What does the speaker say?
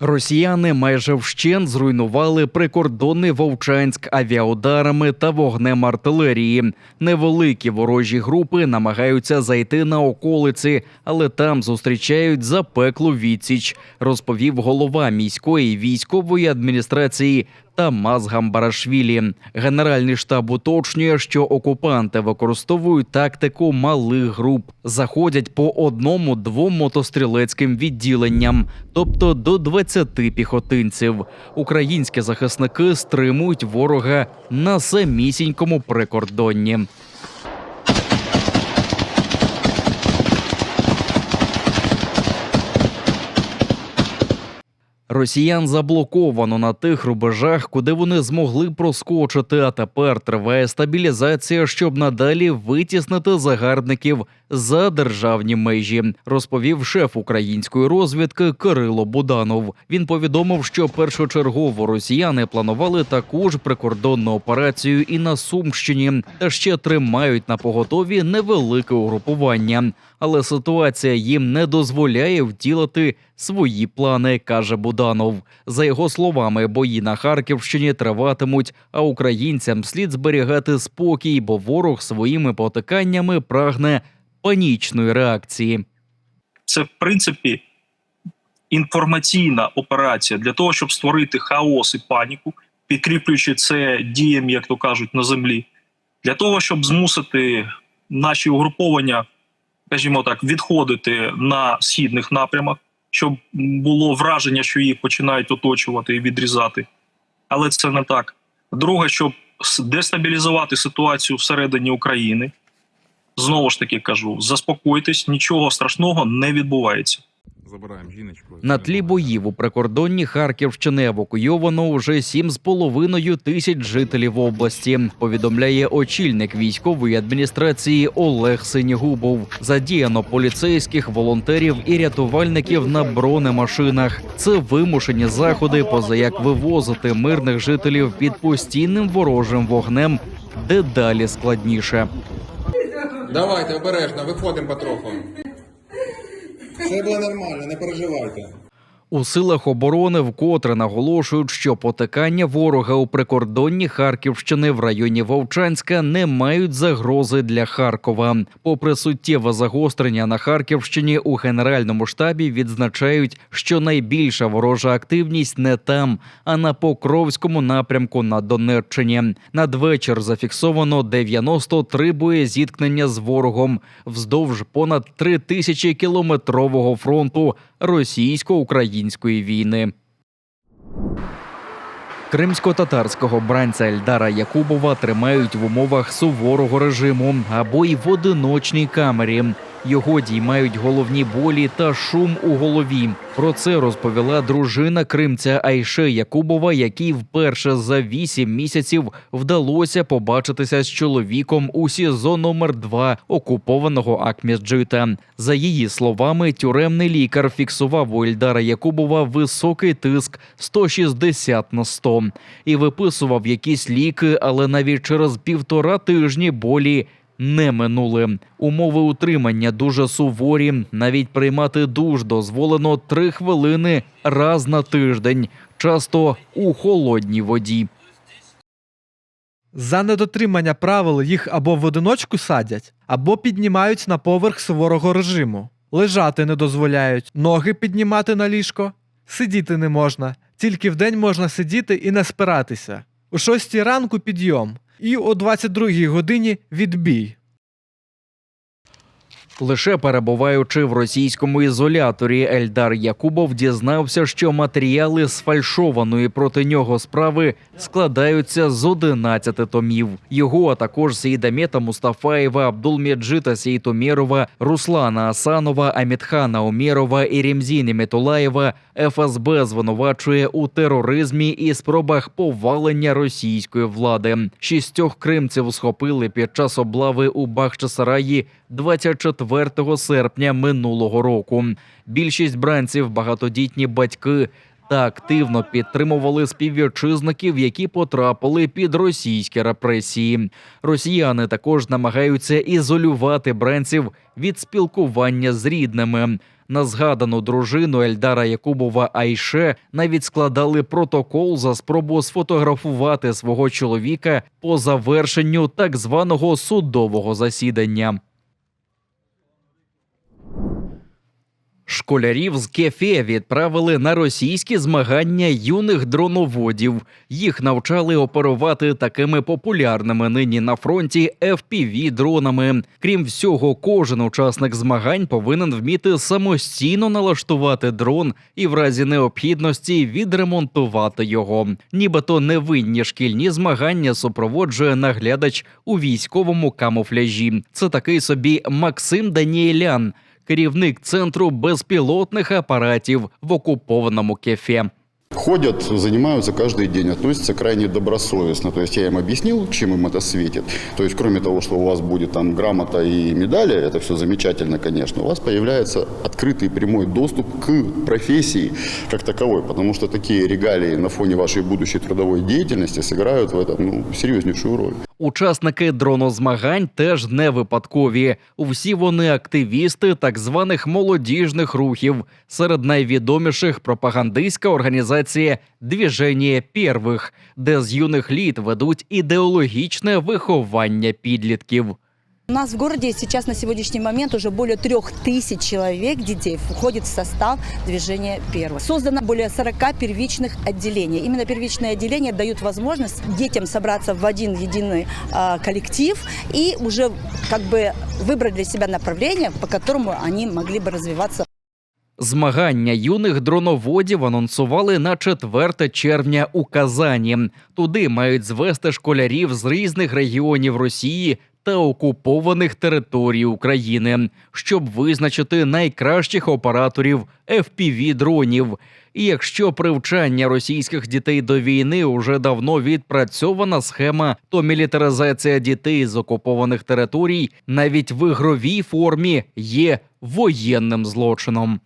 Росіяни майже вщент зруйнували прикордонний Вовчанськ авіаударами та вогнем артилерії. Невеликі ворожі групи намагаються зайти на околиці, але там зустрічають запеклу відсіч, розповів голова міської військової адміністрації Тамаз Барашвілі. Генеральний штаб уточнює, що окупанти використовують тактику малих груп, заходять по одному-двом мотострілецьким відділенням, тобто до 20 піхотинців. Українські захисники стримують ворога на самісінькому прикордонні. Росіян заблоковано на тих рубежах, куди вони змогли проскочити. А тепер триває стабілізація, щоб надалі витіснити загарбників за державні межі, розповів шеф української розвідки Кирило Буданов. Він повідомив, що першочергово росіяни планували таку ж прикордонну операцію і на Сумщині, та ще тримають на поготові невелике угрупування. Але ситуація їм не дозволяє втілити свої плани, каже Буданов. За його словами, бої на Харківщині триватимуть, а українцям слід зберігати спокій, бо ворог своїми потиканнями прагне панічної реакції. це в принципі інформаційна операція для того, щоб створити хаос і паніку, підкріплюючи це діям, як то кажуть, на землі, для того, щоб змусити наші угруповання, скажімо так, відходити на східних напрямах, щоб було враження, що їх починають оточувати і відрізати. Але це не так. Друге, щоб дестабілізувати ситуацію всередині України. Знову ж таки кажу: заспокойтесь, нічого страшного не відбувається. Забираємо жіночку. На тлі боїв у прикордонні Харківщини евакуйовано вже 7,5 тисяч жителів області. Повідомляє очільник військової адміністрації Олег Синігубов. Задіяно поліцейських, волонтерів і рятувальників на бронемашинах. Це вимушені заходи, поза як вивозити мирних жителів під постійним ворожим вогнем, дедалі складніше. Давайте обережно, виходимо потроху. Все буде нормально, не переживайте. У силах оборони вкотре наголошують, що потикання ворога у прикордонні Харківщини в районі Вовчанська не мають загрози для Харкова. Попри суттєве загострення на Харківщині, у генеральному штабі відзначають, що найбільша ворожа активність не там, а на Покровському напрямку на Донеччині. Надвечір зафіксовано 93 боєзіткнення з ворогом вздовж понад 3 тисячі кілометрового фронту російсько-української війни. Кримсько-татарського бранця Ельдара Якубова тримають в умовах суворого режиму або й в одиночній камері. Його діймають головні болі та шум у голові. Про це розповіла дружина кримця Айше Якубова, якій вперше за вісім місяців вдалося побачитися з чоловіком у СІЗО номер 2 окупованого Акмісджита. За її словами, тюремний лікар фіксував у Ельдара Якубова високий тиск 160 на 100 і виписував якісь ліки, але навіть через півтора тижні болі не минули. Умови утримання дуже суворі. Навіть приймати душ дозволено три хвилини раз на тиждень, часто у холодній воді. За недотримання правил їх або в одиночку садять, або піднімають на поверх суворого режиму. Лежати не дозволяють, ноги піднімати на ліжко. Сидіти не можна, тільки вдень можна сидіти і не спиратися. О 6 ранку підйом, і о 22 годині відбій. Лише перебуваючи в російському ізоляторі, Ельдар Якубов дізнався, що матеріали сфальшованої проти нього справи складаються з 11 томів. Його, а також Сейдамета Мустафаєва, Абдулмеджита Сейтомєрова, Руслана Асанова, Амітхана Омєрова і Рімзіни Метулаєва ФСБ звинувачує у тероризмі і спробах повалення російської влади. Шістьох кримців схопили під час облави у Бахчисараї 24 серпня минулого року. Більшість бранців багатодітні батьки та активно підтримували співвітчизників, які потрапили під російські репресії. Росіяни також намагаються ізолювати бранців від спілкування з рідними. На згадану дружину Ельдара Якубова Айше навіть складали протокол за спробу сфотографувати свого чоловіка по завершенню так званого судового засідання. Школярів з кефе відправили на російські змагання юних дроноводів. Їх навчали оперувати такими популярними нині на фронті fpv дронами. Крім всього, кожен учасник змагань повинен вміти самостійно налаштувати дрон і в разі необхідності відремонтувати його. Нібито невинні шкільні змагання супроводжує наглядач у військовому камуфляжі. Це такий собі Максим Даніелян керівник центру безпілотних апаратів в окупованому кефе. Ходят, занимаются каждый день, относятся крайне добросовестно. То есть я им объяснил, чем им это светит. То есть кроме того, что у вас будет там грамота и медали, это все замечательно, конечно, у вас появляется открытый прямой доступ к профессии как таковой. Потому что такие регалии на фоне вашей будущей трудовой деятельности сыграют в этом ну, серьезнейшую роль. Учасники дронозмагань теж не випадкові. Всі вони активісти так званих молодіжних рухів. Серед найвідоміших пропагандистська організація «Двіження первих, де з юних літ ведуть ідеологічне виховання підлітків. У нас в городе сейчас на сегодняшний момент уже более трех тысяч человек, детей, входит в состав движения «Первый». Создано более 40 первичных отделений. Именно первичные отделения дают возможность детям собраться в один единый а, коллектив и уже как бы выбрать для себя направление, по которому они могли бы развиваться Змагання юних дроноводів анонсували на 4 червня у Казані. Туди мають звести школярів з різних регіонів Росії та окупованих територій України, щоб визначити найкращих операторів fpv дронів. І якщо привчання російських дітей до війни уже давно відпрацьована схема, то мілітаризація дітей з окупованих територій навіть в ігровій формі є воєнним злочином.